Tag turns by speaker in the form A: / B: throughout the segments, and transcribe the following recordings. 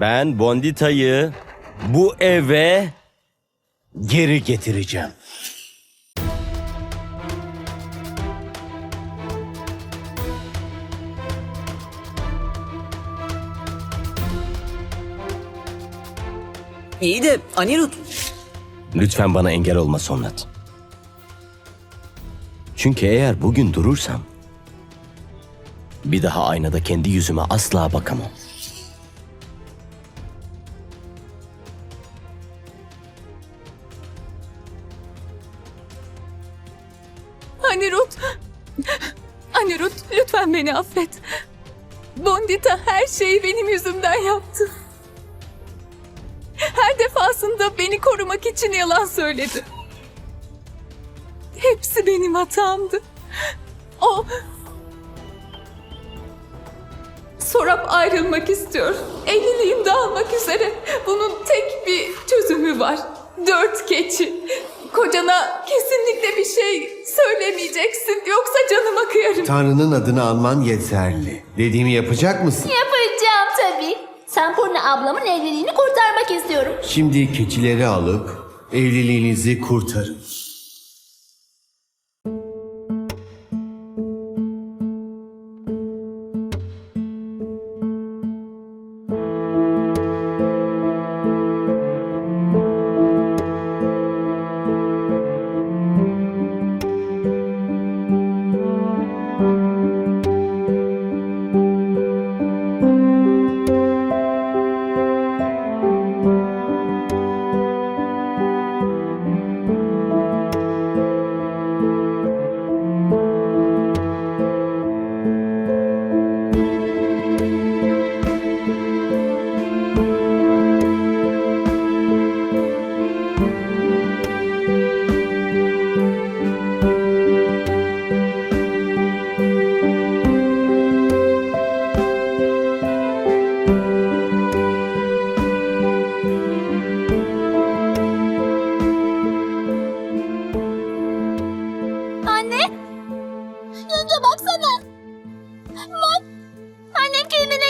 A: Ben Bondita'yı bu eve geri getireceğim.
B: İyi de Anirudh
A: Lütfen bana engel olma Sonat. Çünkü eğer bugün durursam bir daha aynada kendi yüzüme asla bakamam.
C: Şeyi benim yüzümden yaptı. Her defasında beni korumak için yalan söyledi. Hepsi benim hatamdı. O... Sorap ayrılmak istiyor. Evliliğim dağılmak üzere. Bunun tek bir çözümü var. Dört keçi. Kocana kesinlikle bir şey söylemeyeceksin. Yoksa canıma kıyarım.
D: Tanrı'nın adını alman yeterli. Dediğimi yapacak mısın?
E: Yapacağım tabii. Sampurna ablamın evliliğini kurtarmak istiyorum.
D: Şimdi keçileri alıp evliliğinizi kurtarın.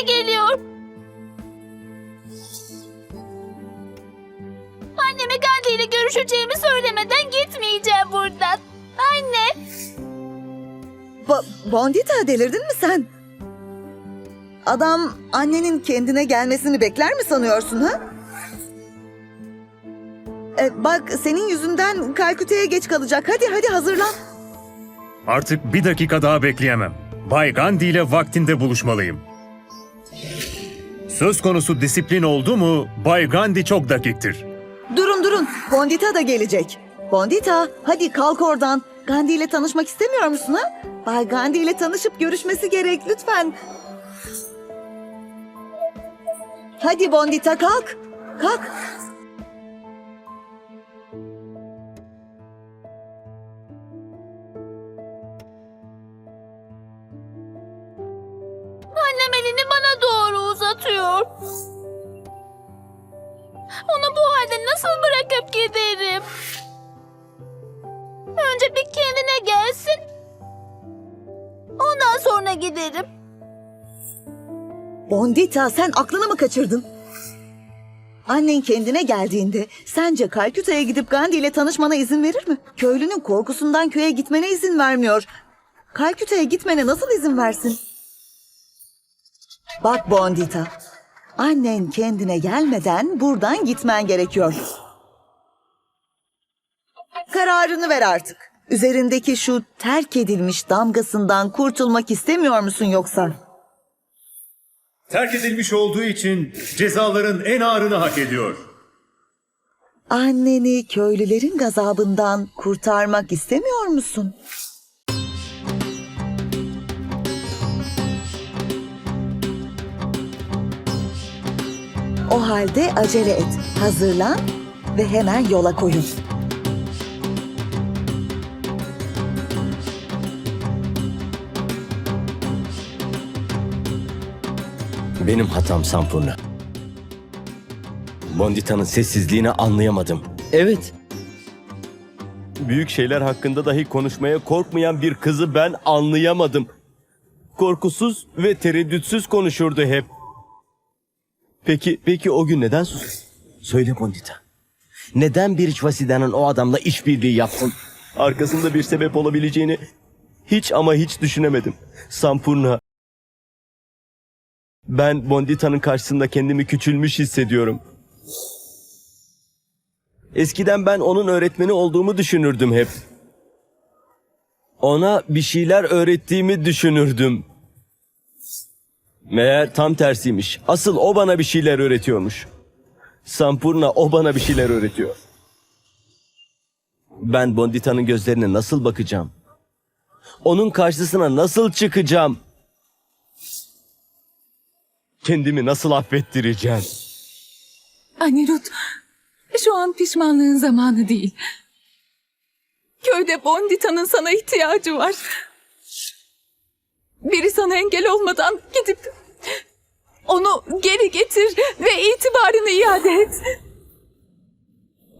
E: Geliyor. Anneme Gandhi ile görüşeceğimi söylemeden gitmeyeceğim buradan. Anne!
F: Ba- Bondita delirdin mi sen? Adam annenin kendine gelmesini bekler mi sanıyorsun ha? E, bak senin yüzünden Kalküte'ye geç kalacak. Hadi hadi hazırlan.
G: Artık bir dakika daha bekleyemem. Bay Gandhi ile vaktinde buluşmalıyım. Söz konusu disiplin oldu mu Bay Gandhi çok dakiktir.
F: Durun durun. Bondita da gelecek. Bondita hadi kalk oradan. Gandhi ile tanışmak istemiyor musun ha? Bay Gandhi ile tanışıp görüşmesi gerek lütfen. Hadi Bondita kalk. Kalk.
E: Annem elini bana uzatıyor. Onu bu halde nasıl bırakıp giderim? Önce bir kendine gelsin. Ondan sonra giderim.
F: Bondita sen aklını mı kaçırdın? Annen kendine geldiğinde sence Kalküta'ya gidip Gandhi ile tanışmana izin verir mi? Köylünün korkusundan köye gitmene izin vermiyor. Kalküta'ya gitmene nasıl izin versin? Bak Bondita, annen kendine gelmeden buradan gitmen gerekiyor. Kararını ver artık. Üzerindeki şu terk edilmiş damgasından kurtulmak istemiyor musun yoksa?
G: Terk edilmiş olduğu için cezaların en ağırını hak ediyor.
F: Anneni köylülerin gazabından kurtarmak istemiyor musun? O halde acele et. Hazırlan ve hemen yola koyun.
A: Benim hatam Sampurna. Bondita'nın sessizliğini anlayamadım. Evet. Büyük şeyler hakkında dahi konuşmaya korkmayan bir kızı ben anlayamadım. Korkusuz ve tereddütsüz konuşurdu hep. Peki, peki o gün neden sustun? Söyle Bondita. Neden bir Vasidan'ın o adamla işbirliği yaptın? Arkasında bir sebep olabileceğini hiç ama hiç düşünemedim. Sampurna. Ben Bondita'nın karşısında kendimi küçülmüş hissediyorum. Eskiden ben onun öğretmeni olduğumu düşünürdüm hep. Ona bir şeyler öğrettiğimi düşünürdüm. Meğer tam tersiymiş. Asıl o bana bir şeyler öğretiyormuş. Sampurna o bana bir şeyler öğretiyor. Ben Bondita'nın gözlerine nasıl bakacağım? Onun karşısına nasıl çıkacağım? Kendimi nasıl affettireceğim?
H: Anirut, şu an pişmanlığın zamanı değil. Köyde Bondita'nın sana ihtiyacı var. Engel olmadan gidip onu geri getir ve itibarını iade et.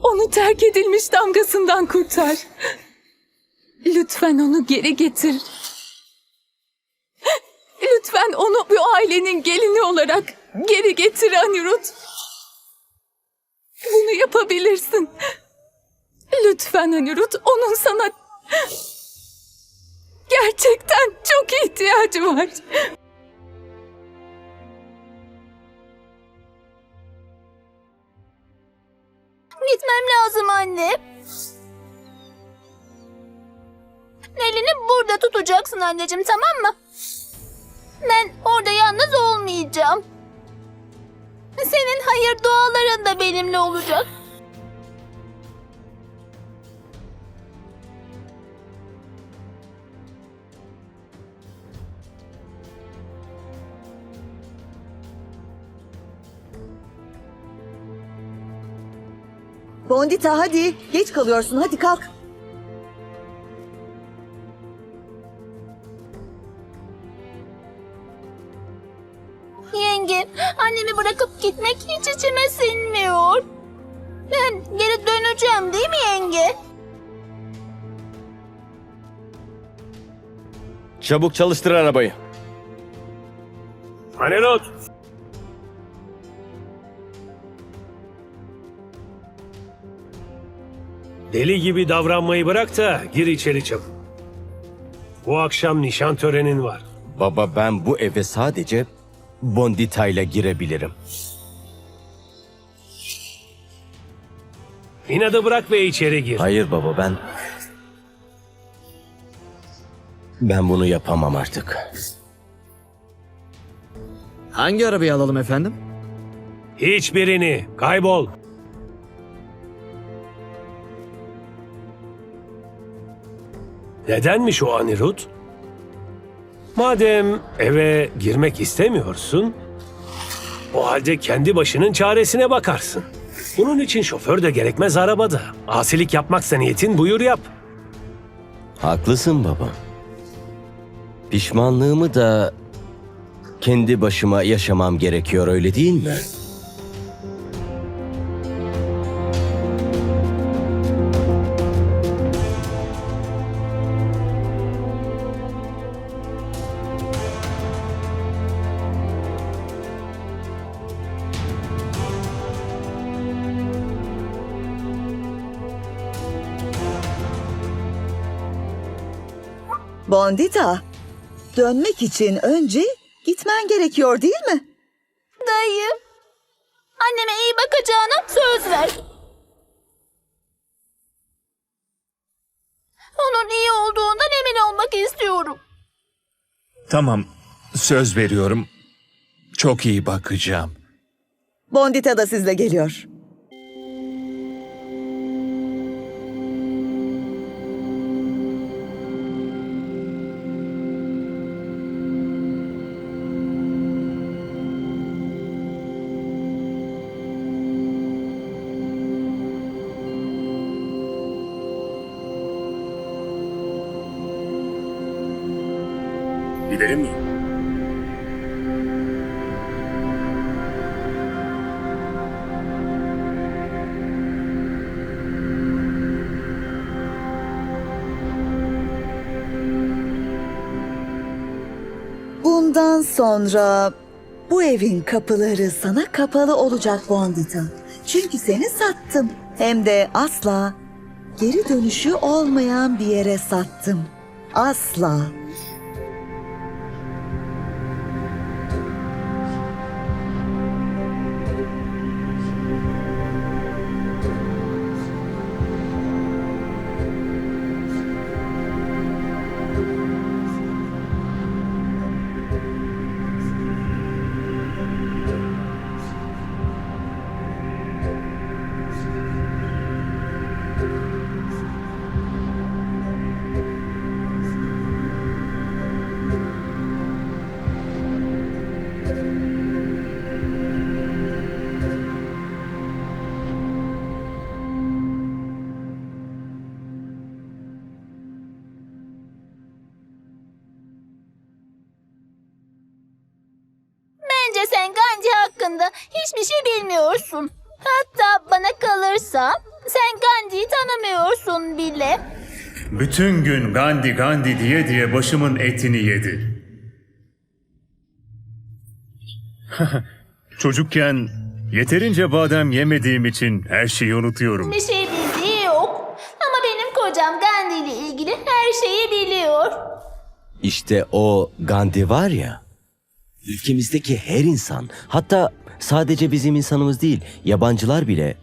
H: Onu terk edilmiş damgasından kurtar. Lütfen onu geri getir. Lütfen onu bu ailenin gelini olarak geri getir Anirut. Bunu yapabilirsin. Lütfen Anirut, onun sana gerçekten çok ihtiyacı var.
E: Gitmem lazım anne. Elini burada tutacaksın anneciğim tamam mı? Ben orada yalnız olmayacağım. Senin hayır duaların da benimle olacak.
F: Bondita hadi. Geç kalıyorsun. Hadi kalk.
E: Yenge, annemi bırakıp gitmek hiç içime sinmiyor. Ben geri döneceğim değil mi yenge?
A: Çabuk çalıştır arabayı.
B: Anelot! Deli gibi davranmayı bırak da gir içeri çabuk. Bu akşam nişan törenin var.
A: Baba ben bu eve sadece Bondita ile girebilirim.
B: İnadı bırak ve içeri gir.
A: Hayır baba ben... Ben bunu yapamam artık.
I: Hangi arabayı alalım efendim?
B: Hiçbirini. Kaybol. Nedenmiş o Anirut? Madem eve girmek istemiyorsun, o halde kendi başının çaresine bakarsın. Bunun için şoför de gerekmez arabada. Asilik yapmaksa niyetin buyur yap.
A: Haklısın baba. Pişmanlığımı da kendi başıma yaşamam gerekiyor öyle değil mi?
F: Bondita. Dönmek için önce gitmen gerekiyor değil mi?
E: Dayı, anneme iyi bakacağına söz ver. Onun iyi olduğundan emin olmak istiyorum.
J: Tamam, söz veriyorum. Çok iyi bakacağım.
F: Bondita da sizle geliyor.
G: Mi?
F: Bundan sonra Bu evin kapıları sana kapalı olacak Bondita. Çünkü seni sattım. Hem de asla geri dönüşü olmayan bir yere sattım. Asla.
K: Hiçbir şey bilmiyorsun. Hatta bana kalırsa sen Gandhi'yi tanımıyorsun bile.
G: Bütün gün Gandhi Gandhi diye diye başımın etini yedi. Çocukken yeterince badem yemediğim için her şeyi unutuyorum.
K: Bir şey bildiği yok. Ama benim kocam Gandhi ile ilgili her şeyi biliyor.
A: İşte o Gandhi var ya, ülkemizdeki her insan, hatta sadece bizim insanımız değil, yabancılar bile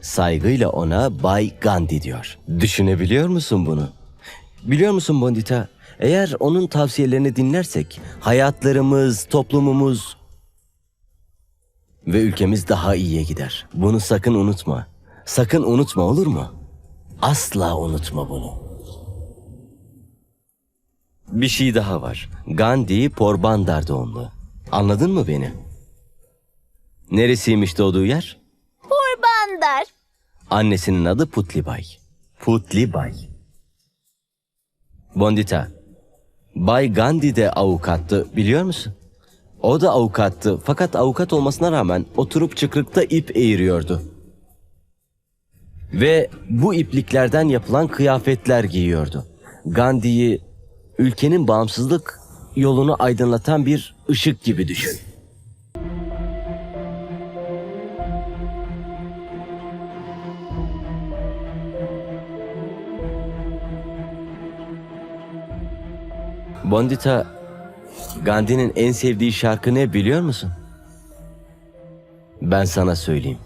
A: saygıyla ona Bay Gandhi diyor. Düşünebiliyor musun bunu? Biliyor musun Bondita, eğer onun tavsiyelerini dinlersek hayatlarımız, toplumumuz ve ülkemiz daha iyiye gider. Bunu sakın unutma. Sakın unutma olur mu? Asla unutma bunu. Bir şey daha var. Gandhi Porbandar doğumlu. Anladın mı beni? Neresiymiş doğduğu yer?
K: Kurbandar.
A: Annesinin adı Putlibay. Putlibay. Bondita. Bay Gandhi de avukattı biliyor musun? O da avukattı fakat avukat olmasına rağmen oturup çıkrıkta ip eğiriyordu. Ve bu ipliklerden yapılan kıyafetler giyiyordu. Gandhi'yi ülkenin bağımsızlık yolunu aydınlatan bir ışık gibi düşün. Bondita, Gandhi'nin en sevdiği şarkı ne biliyor musun? Ben sana söyleyeyim.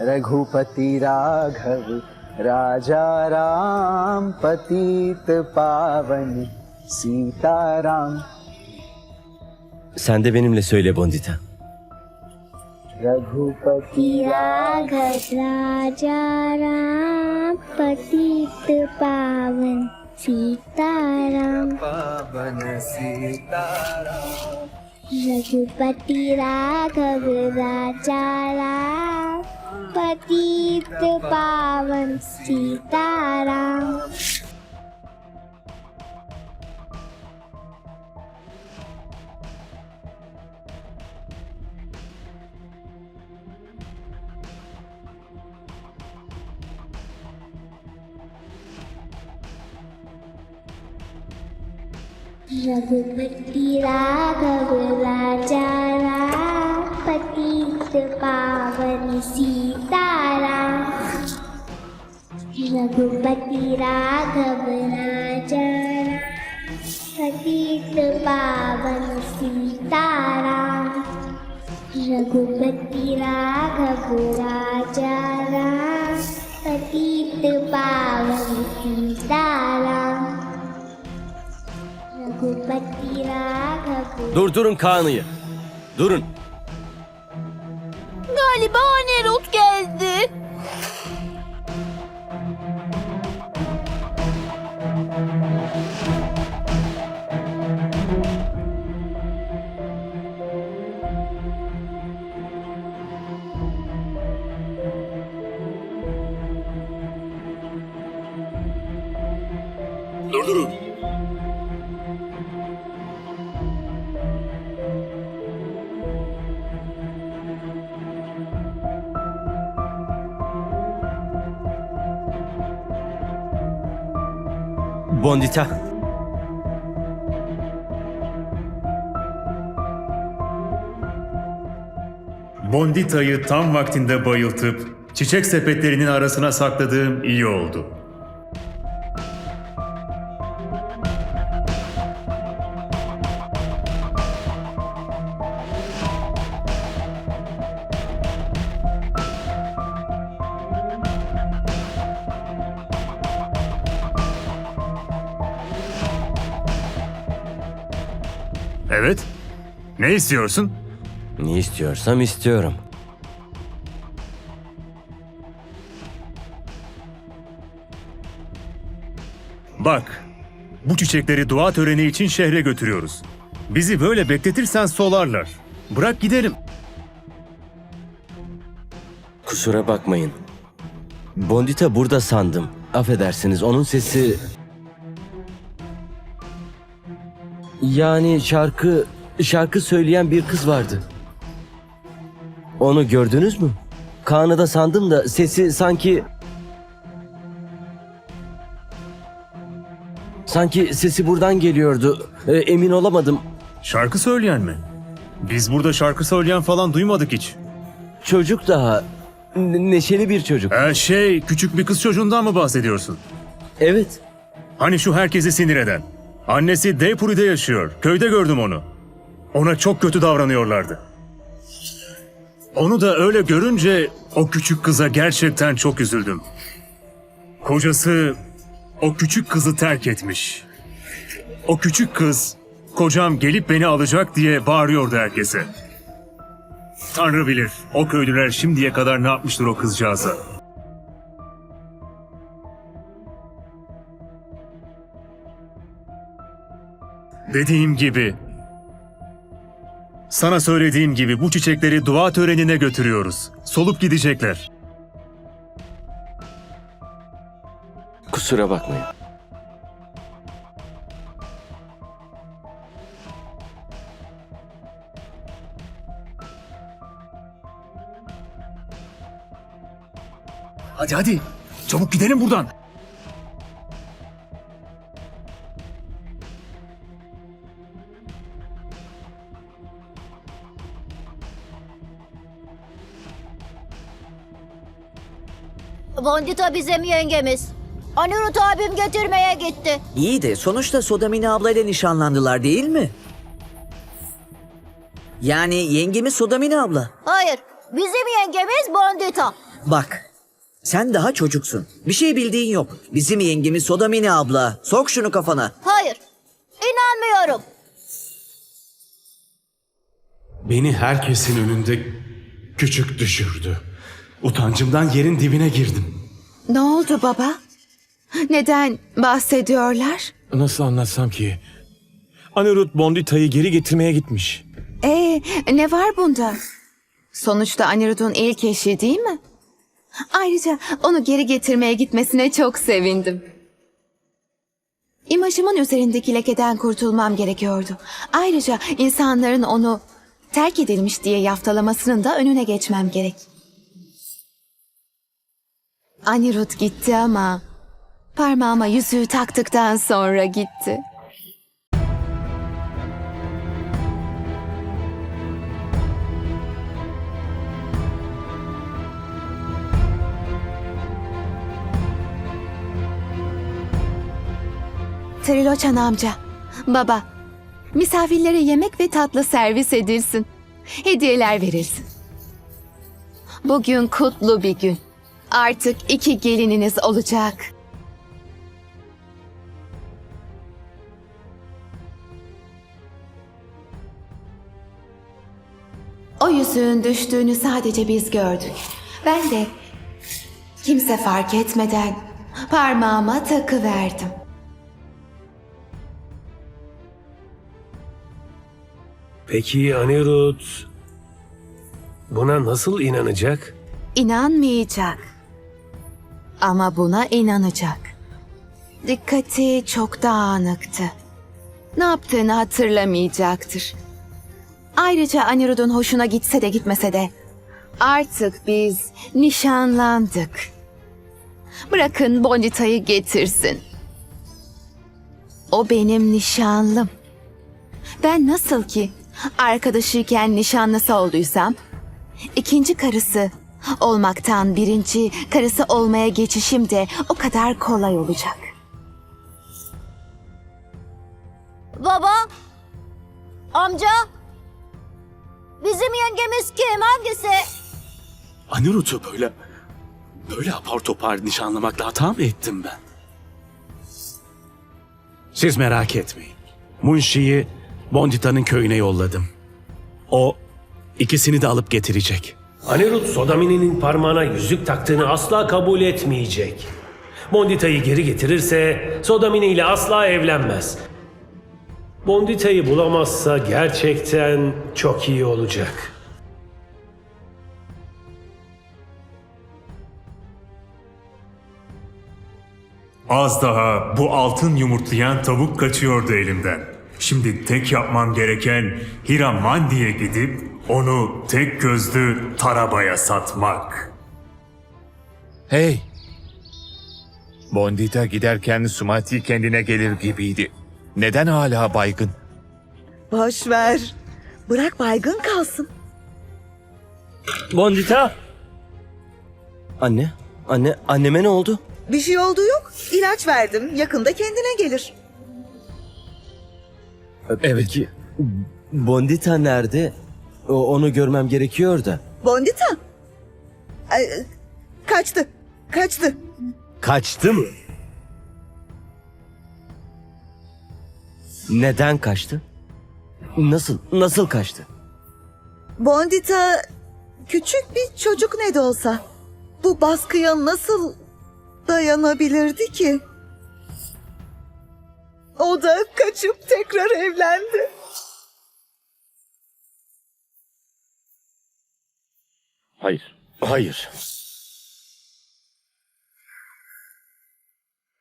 L: Raghupati Raghav Raja Ram Patit Pavani Sitaram
A: Sen de benimle söyle Bondita.
L: Raghupati
K: Raghav Raja Ram Patit Pavani Sitaram.
L: पावन सीताराम।
K: रघुपति राघव राजा राम पतित पावन सीताराम। रघुपती राघव राजा राम पावन सीताराम रघुपती राघव राजा राम पतित पावन सीताराम रघुपती राघव राजा राम पतित पावन Sitaram
A: Durdurun Kaan'ı. Durun.
K: Galiba Nerut geldi.
A: Durdurun. Bondita.
G: Bondita'yı tam vaktinde bayıltıp çiçek sepetlerinin arasına sakladığım iyi oldu. Evet. Ne istiyorsun?
A: Ne istiyorsam istiyorum.
G: Bak, bu çiçekleri dua töreni için şehre götürüyoruz. Bizi böyle bekletirsen solarlar. Bırak gidelim.
A: Kusura bakmayın. Bondita burada sandım. Affedersiniz onun sesi... Yani şarkı... Şarkı söyleyen bir kız vardı. Onu gördünüz mü? Kaan'ı da sandım da sesi sanki... Sanki sesi buradan geliyordu. Ee, emin olamadım.
G: Şarkı söyleyen mi? Biz burada şarkı söyleyen falan duymadık hiç.
A: Çocuk daha... ne- neşeli bir çocuk.
G: Ee, şey, küçük bir kız çocuğundan mı bahsediyorsun?
A: Evet.
G: Hani şu herkesi sinir eden. Annesi Deypuri'de yaşıyor. Köyde gördüm onu. Ona çok kötü davranıyorlardı. Onu da öyle görünce o küçük kıza gerçekten çok üzüldüm. Kocası o küçük kızı terk etmiş. O küçük kız kocam gelip beni alacak diye bağırıyordu herkese. Tanrı bilir o köylüler şimdiye kadar ne yapmıştır o kızcağıza. Dediğim gibi. Sana söylediğim gibi bu çiçekleri dua törenine götürüyoruz. Solup gidecekler.
A: Kusura bakmayın.
G: Hadi hadi. Çabuk gidelim buradan.
E: Bondita bizim yengemiz. Anirut abim getirmeye gitti.
I: İyi de sonuçta Sodamini ablayla nişanlandılar değil mi? Yani yengemiz Sodamini abla.
E: Hayır, bizim yengemiz Bondita.
I: Bak, sen daha çocuksun. Bir şey bildiğin yok. Bizim yengemiz Sodamini abla. Sok şunu kafana.
E: Hayır, inanmıyorum.
J: Beni herkesin önünde küçük düşürdü. Utancımdan yerin dibine girdim.
C: Ne oldu baba? Neden bahsediyorlar?
J: Nasıl anlatsam ki? Anirudh Bondita'yı geri getirmeye gitmiş.
C: Ee, ne var bunda? Sonuçta Anirudh'un ilk eşi değil mi? Ayrıca onu geri getirmeye gitmesine çok sevindim. İmajımın üzerindeki lekeden kurtulmam gerekiyordu. Ayrıca insanların onu terk edilmiş diye yaftalamasının da önüne geçmem gerek. Anirudh gitti ama parmağıma yüzüğü taktıktan sonra gitti. Triloçan amca, baba, misafirlere yemek ve tatlı servis edilsin. Hediyeler verilsin. Bugün kutlu bir gün. Artık iki gelininiz olacak. O yüzüğün düştüğünü sadece biz gördük. Ben de kimse fark etmeden parmağıma takıverdim.
B: Peki Anirudh buna nasıl inanacak?
C: İnanmayacak. Ama buna inanacak. Dikkati çok dağınıktı. Ne yaptığını hatırlamayacaktır. Ayrıca Anirudh'un hoşuna gitse de gitmese de artık biz nişanlandık. Bırakın Bondita'yı getirsin. O benim nişanlım. Ben nasıl ki arkadaşıyken nişanlısı olduysam, ikinci karısı olmaktan birinci karısı olmaya geçişim de o kadar kolay olacak.
E: Baba, amca, bizim yengemiz kim? Hangisi?
J: Anirud'u böyle... Böyle apar topar nişanlamakla hata mı ettim ben? Siz merak etmeyin. Munshi'yi Bondita'nın köyüne yolladım. O ikisini de alıp getirecek.
B: Anirudh Sodamini'nin parmağına yüzük taktığını asla kabul etmeyecek. Bondita'yı geri getirirse Sodamini ile asla evlenmez. Bondita'yı bulamazsa gerçekten çok iyi olacak.
G: Az daha bu altın yumurtlayan tavuk kaçıyordu elimden. Şimdi tek yapmam gereken Hiram Mandi'ye gidip onu tek gözlü Taraba'ya satmak.
M: Hey! Bondita giderken Sumati kendine gelir gibiydi. Neden hala baygın?
F: Boş ver. Bırak baygın kalsın.
A: Bondita! Anne, anne, anneme ne oldu?
F: Bir şey olduğu yok. İlaç verdim. Yakında kendine gelir.
A: Evet. Peki, Bondita nerede? O, onu görmem gerekiyor da.
F: Bondita. Ay, kaçtı. Kaçtı.
A: Kaçtı mı? Neden kaçtı? Nasıl, nasıl kaçtı?
F: Bondita küçük bir çocuk ne de olsa. Bu baskıya nasıl dayanabilirdi ki? O da kaçıp tekrar evlendi.
A: Hayır. Hayır.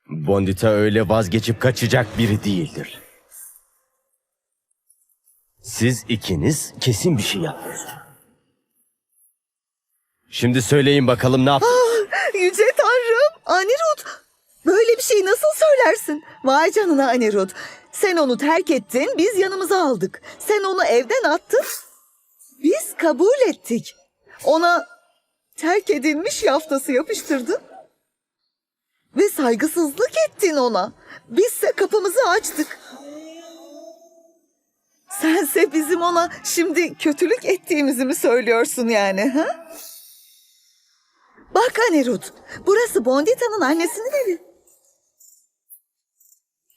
A: Bondita öyle vazgeçip kaçacak biri değildir. Siz ikiniz kesin bir şey yaptınız. Şimdi söyleyin bakalım ne yaptınız?
F: Yüce Tanrım! Anirud! Böyle bir şey nasıl söylersin? Vay canına Anirud. Sen onu terk ettin, biz yanımıza aldık. Sen onu evden attın. Biz kabul ettik. Ona terk edilmiş yaftası yapıştırdın. Ve saygısızlık ettin ona. Bizse kapımızı açtık. Sense bizim ona şimdi kötülük ettiğimizi mi söylüyorsun yani ha? Bak Anirud, burası Bondita'nın annesinin evi.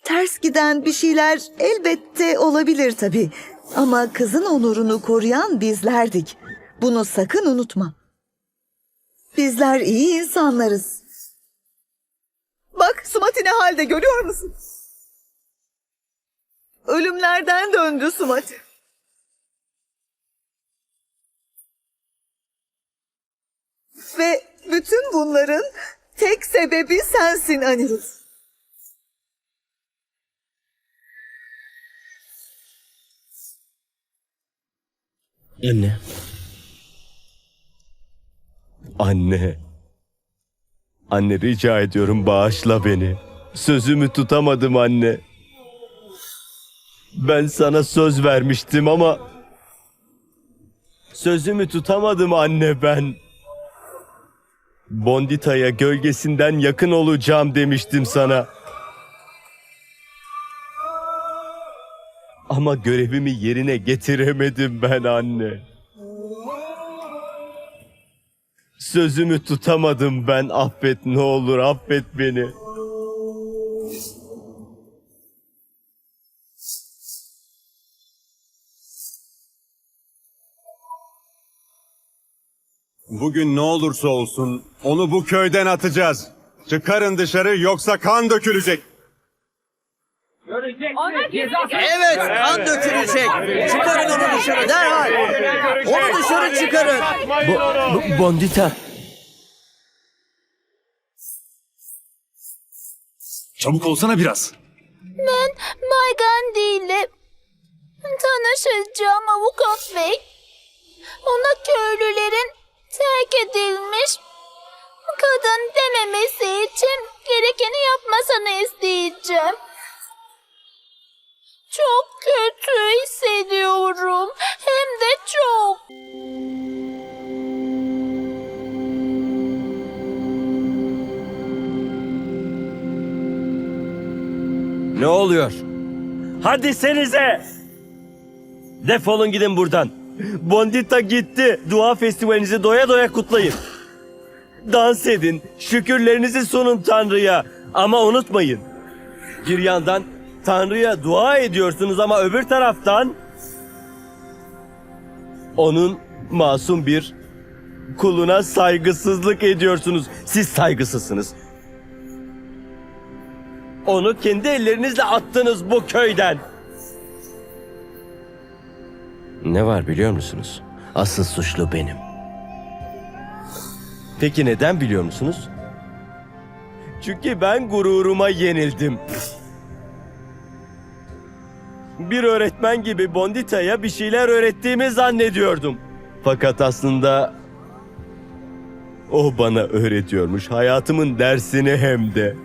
F: Ters giden bir şeyler elbette olabilir tabii. Ama kızın onurunu koruyan bizlerdik. Bunu sakın unutma. Bizler iyi insanlarız. Bak Sumati ne halde görüyor musun? Ölümlerden döndü Sumati. Ve bütün bunların tek sebebi sensin Anirudh.
A: Anne. Anne. Anne rica ediyorum bağışla beni. Sözümü tutamadım anne. Ben sana söz vermiştim ama sözümü tutamadım anne ben. Bondita'ya gölgesinden yakın olacağım demiştim sana. Ama görevimi yerine getiremedim ben anne. Sözümü tutamadım ben. Affet ne olur affet beni.
N: Bugün ne olursa olsun onu bu köyden atacağız. Çıkarın dışarı yoksa kan dökülecek.
I: Evet, kan dökülecek. Çıkarın onu dışarı derhal. Onu dışarı çıkarın.
A: Bo- bo- Bondita.
G: Çabuk olsana biraz.
E: Ben Bay Gandhi ile tanışacağım avukat bey. Ona köylülerin terk edilmiş kadın dememesi için gerekeni yapmasını isteyeceğim.
A: Oluyor? Hadi senize! Defolun gidin buradan. Bondita gitti. Dua festivalinizi doya doya kutlayın. Dans edin. Şükürlerinizi sunun Tanrı'ya. Ama unutmayın. Bir yandan Tanrı'ya dua ediyorsunuz ama öbür taraftan onun masum bir kuluna saygısızlık ediyorsunuz. Siz saygısızsınız. Onu kendi ellerinizle attınız bu köyden. Ne var biliyor musunuz? Asıl suçlu benim. Peki neden biliyor musunuz? Çünkü ben gururuma yenildim. Bir öğretmen gibi Bondita'ya bir şeyler öğrettiğimi zannediyordum. Fakat aslında o bana öğretiyormuş hayatımın dersini hem de.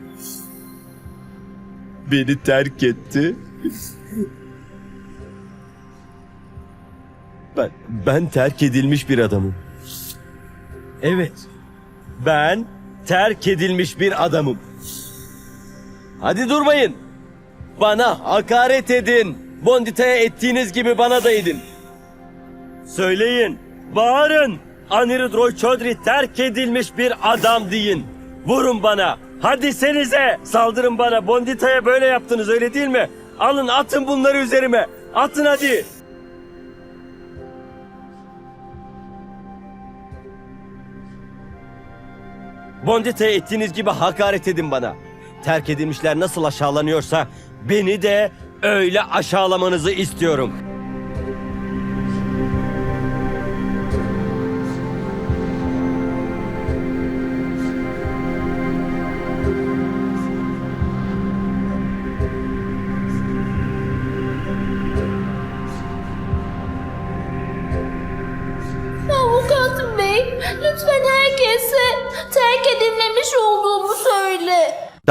A: Beni terk etti. Ben ben terk edilmiş bir adamım. Evet. Ben terk edilmiş bir adamım. Hadi durmayın. Bana hakaret edin. Bondita'ya ettiğiniz gibi bana da edin. Söyleyin, bağırın. Anirudh Roy Chaudhry terk edilmiş bir adam deyin. Vurun bana. Hadi senize. Saldırın bana. Bondita'ya böyle yaptınız öyle değil mi? Alın atın bunları üzerime. Atın hadi. Bondita'ya ettiğiniz gibi hakaret edin bana. Terk edilmişler nasıl aşağılanıyorsa beni de öyle aşağılamanızı istiyorum.